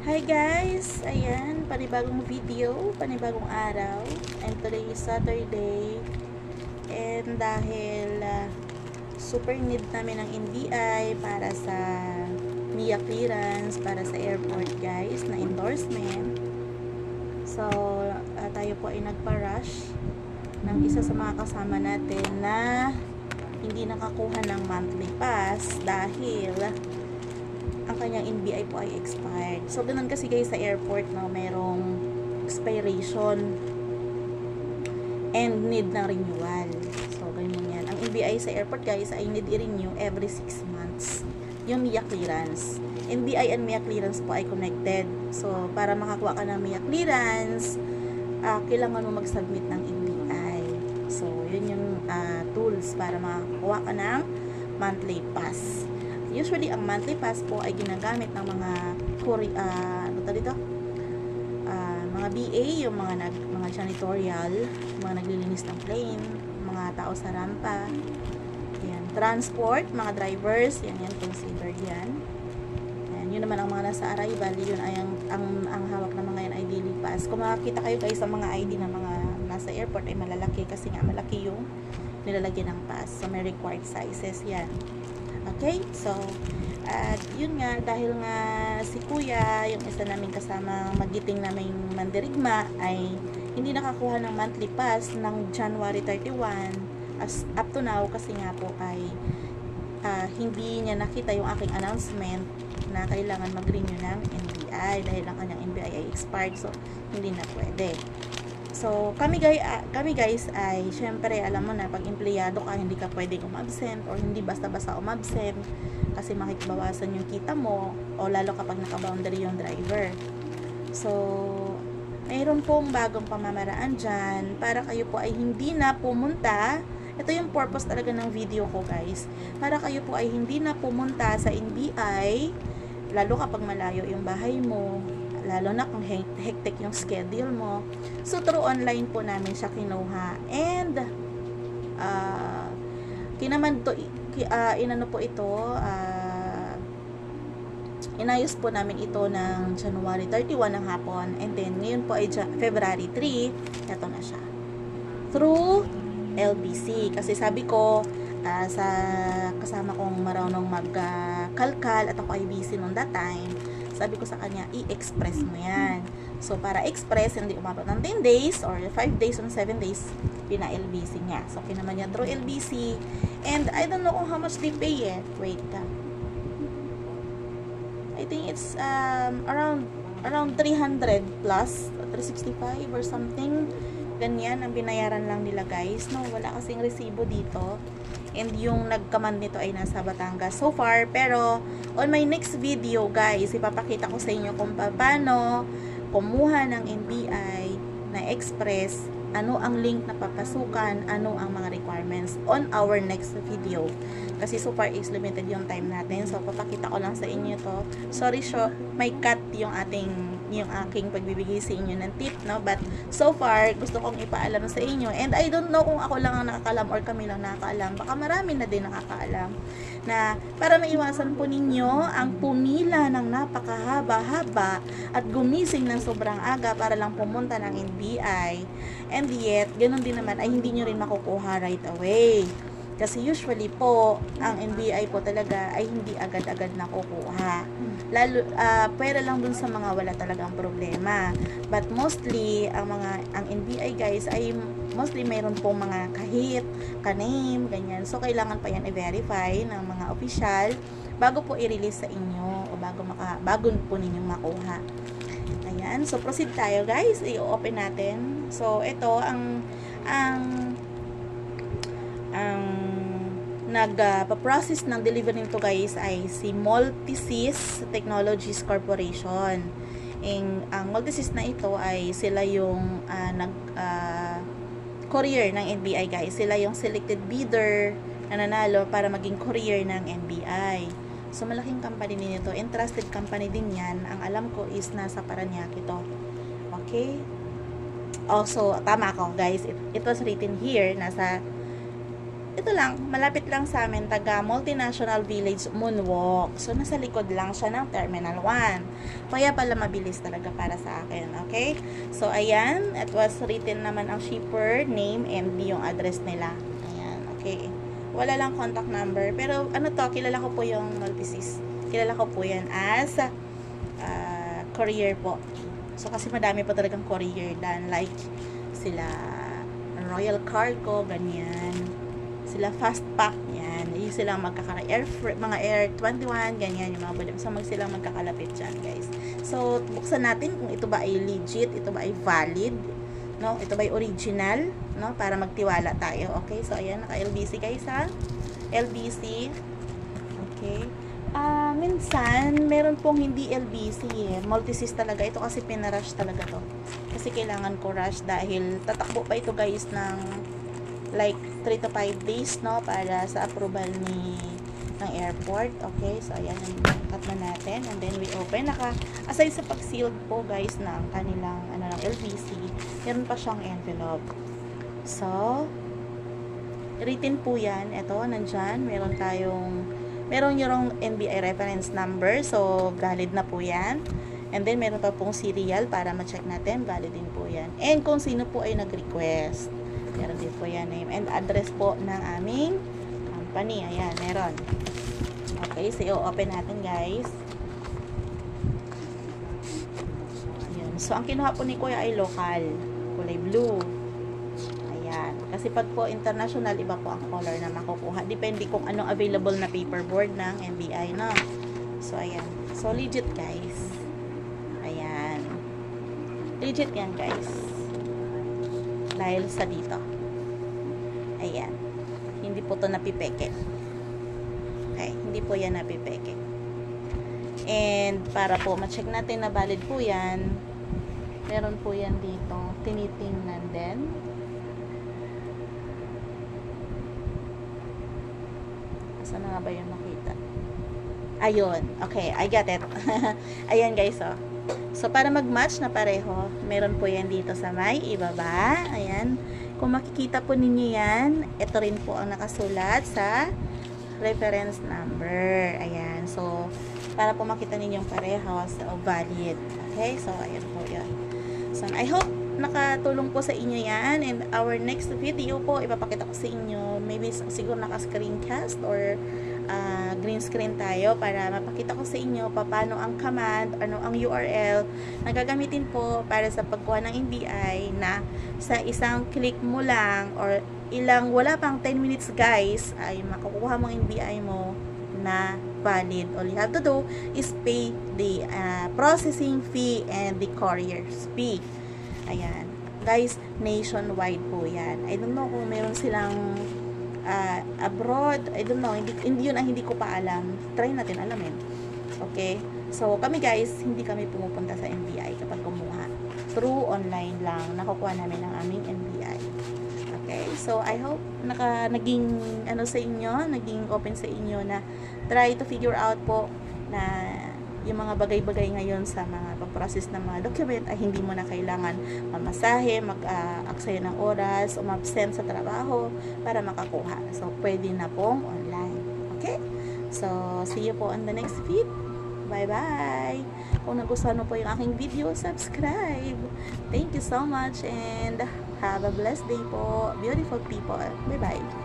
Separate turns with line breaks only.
Hi guys! Ayan, panibagong video, panibagong araw. And today is Saturday. And dahil ah, super need namin ng NBI para sa MIA clearance, para sa airport guys, na endorsement. So, ah, tayo po ay nagpa-rush ng isa sa mga kasama natin na hindi nakakuha ng monthly pass dahil ang kanyang NBI po ay expired. So, ganun kasi guys sa airport, no, merong expiration and need ng renewal. So, ganyan yan. Ang NBI sa airport guys ay need i-renew every 6 months. Yung MIA clearance. NBI and MIA clearance po ay connected. So, para makakuha ka ng MIA clearance, ah, kailangan mo mag-submit ng NBI. So, yun yung ah, tools para makakuha ka ng monthly pass. Usually, ang monthly pass po ay ginagamit ng mga Kore- ah, ano to dito? Ah, mga BA, yung mga nag, mga janitorial, mga naglilinis ng plane, mga tao sa rampa. Yan. Transport, mga drivers, yan yan, considered yan. Yan, yun naman ang mga nasa arrival, yun ay ang, ang, ang hawak ng mga yan ay daily pass. Kung makakita kayo guys sa mga ID ng mga nasa airport ay malalaki kasi nga malaki yung nilalagyan ng pass. So, may required sizes yan. Okay? So, at yun nga, dahil nga si Kuya, yung isa naming kasama magiting naming mandirigma, ay hindi nakakuha ng monthly pass ng January 31 as up to now kasi nga po ay ah, hindi niya nakita yung aking announcement na kailangan mag-renew ng NBI dahil ang kanyang NBI ay expired so hindi na pwede. So, kami guys, kami guys ay syempre alam mo na pag empleyado ka hindi ka pwedeng umabsent or hindi basta-basta umabsent kasi makikbawasan yung kita mo o lalo kapag naka-boundary yung driver. So, mayroon pong bagong pamamaraan dyan para kayo po ay hindi na pumunta. Ito yung purpose talaga ng video ko guys. Para kayo po ay hindi na pumunta sa NBI lalo kapag malayo yung bahay mo lalo na kung hectic yung schedule mo. So through online po namin siya kinuha. And ah kinaman to ah, inano po ito ah, inayos po namin ito ng January 31 ng hapon. And then ngayon po ay February 3 ito na siya. Through LBC kasi sabi ko ah, sa kasama kong marunong magkalkal at ako ay busy noon that time sabi ko sa kanya i-express mo yan. So para express hindi umabot ng 10 days or 5 days or 7 days pina LBC niya. So kinaman niya through LBC and I don't know kung how much they pay eh. Wait ah. I think it's um, around around 300 plus 365 or something. Ganyan ang binayaran lang nila guys. No wala kasing resibo dito and yung nagkaman nito ay nasa Batangas so far. Pero on my next video guys ipapakita ko sa inyo kung paano kumuha ng NBI na express ano ang link na papasukan, ano ang mga requirements on our next video. Kasi so far is limited yung time natin. So, papakita ko lang sa inyo to. Sorry, so, may cut yung ating, yung aking pagbibigay sa inyo ng tip, no? But, so far, gusto kong ipaalam sa inyo. And I don't know kung ako lang ang nakakaalam or kami lang nakakaalam. Baka marami na din nakakaalam. Na, para maiwasan po ninyo ang pumila ng napakahaba-haba at gumising ng sobrang aga para lang pumunta ng NBI. And yet, ganun din naman ay hindi nyo rin makukuha right away. Kasi usually po, ang NBI po talaga ay hindi agad-agad nakukuha. Lalo, ah pwera lang dun sa mga wala talagang problema. But mostly, ang mga, ang NBI guys ay mostly mayroon pong mga kahit, ka-name, ganyan. So, kailangan pa yan i-verify ng mga official bago po i-release sa inyo o bago, maka, bago po ninyong makuha. Ayan. So, proceed tayo, guys. I-open natin. So, ito, ang, ang, ang, nag-process ng delivery nito, guys, ay si Multisys Technologies Corporation. Ang, ang Multisys na ito ay sila yung ah, nag, ah, courier ng NBI, guys. Sila yung selected bidder na nanalo para maging courier ng NBI. So, malaking company din ito. And trusted company din yan. Ang alam ko is nasa Paranaque ito. Okay? Also, tama ako guys. It, it was written here. Nasa ito lang, malapit lang sa amin, taga Multinational Village Moonwalk. So, nasa likod lang siya ng Terminal 1. Kaya pala mabilis talaga para sa akin, okay? So, ayan, it was written naman ang shipper, name, and yung address nila. Ayan, okay. Wala lang contact number. Pero, ano to, kilala ko po yung Multisis. Kilala ko po yan as uh, courier po. So, kasi madami po talagang courier dan like sila Royal Cargo, ganyan. Sila Fast Pack, yan. Yung silang magkakara Air, mga Air 21, ganyan yung mga budget. So, mag silang magkakalapit dyan, guys. So, buksan natin kung ito ba ay legit, ito ba ay valid, no? Ito ba original, no? Para magtiwala tayo, okay? So, ayan, naka-LBC guys, ha? LBC. Okay. Ah, minsan, meron pong hindi LBC eh. Multisis talaga. Ito kasi pinarush talaga to. Kasi kailangan ko rush dahil tatakbo pa ito guys ng like 3 to 5 days no para sa approval ni ng airport. Okay, so ayan, cut na natin and then we open. Naka, aside sa pag-sealed po guys ng kanilang ano ng LBC, meron pa siyang envelope. So, written po yan. Ito, nandyan. Meron tayong, meron yung NBI reference number. So, valid na po yan. And then, meron pa pong serial para ma-check natin. Valid din po yan. And kung sino po ay nag-request. Meron din po yan name and address po ng aming company. Ayan, meron. Okay, so i-open natin guys. Ayan. So, ang kinuha po ni Kuya ay local. Kulay blue. Ayan. Kasi pag po international, iba po ang color na makukuha. Depende kung anong available na paperboard ng NBI, no? So, ayan. So, legit, guys. Ayan. Legit yan, guys. Dahil sa dito. Ayan. Po to napipeke. Okay. Hindi po yan napipeke. And, para po ma-check natin na valid po yan, meron po yan dito. Tinitingnan din. Saan na nga ba yung nakita? Ayun. Okay, I got it. Ayan guys, oh. So, para mag-match na pareho, meron po yan dito sa may ibaba. Ayan. Kung makikita po ninyo yan, ito rin po ang nakasulat sa reference number. Ayan. So, para po makita ninyo yung pareho, so valid. Okay? So, ayan po yun. So, I hope nakatulong po sa inyo yan. And our next video po, ipapakita ko sa inyo. Maybe siguro naka-screencast or uh, green screen tayo para mapakita ko sa inyo paano ang command, ano ang URL na gagamitin po para sa pagkuha ng NBI na sa isang click mo lang or ilang wala pang 10 minutes guys ay makukuha mo ang NBI mo na valid. All you have to do is pay the uh, processing fee and the courier's fee. Ayan. Guys, nationwide po yan. I don't know kung meron silang uh, abroad. I don't know. Hindi, hindi yun ang hindi ko pa alam. Try natin alamin. Okay? So, kami guys, hindi kami pumupunta sa NBI kapag kumuha. Through online lang, nakukuha namin ang aming NBI. Okay? So, I hope naka, naging, ano sa inyo, naging open sa inyo na try to figure out po na yung mga bagay-bagay ngayon sa mga pag-process ng mga document ay hindi mo na kailangan mamasahe, mag-aksaya ng oras, umabsent sa trabaho para makakuha. So, pwede na pong online. Okay? So, see you po on the next feed. Bye-bye! Kung nagustuhan mo po yung aking video, subscribe! Thank you so much and have a blessed day po, beautiful people. Bye-bye!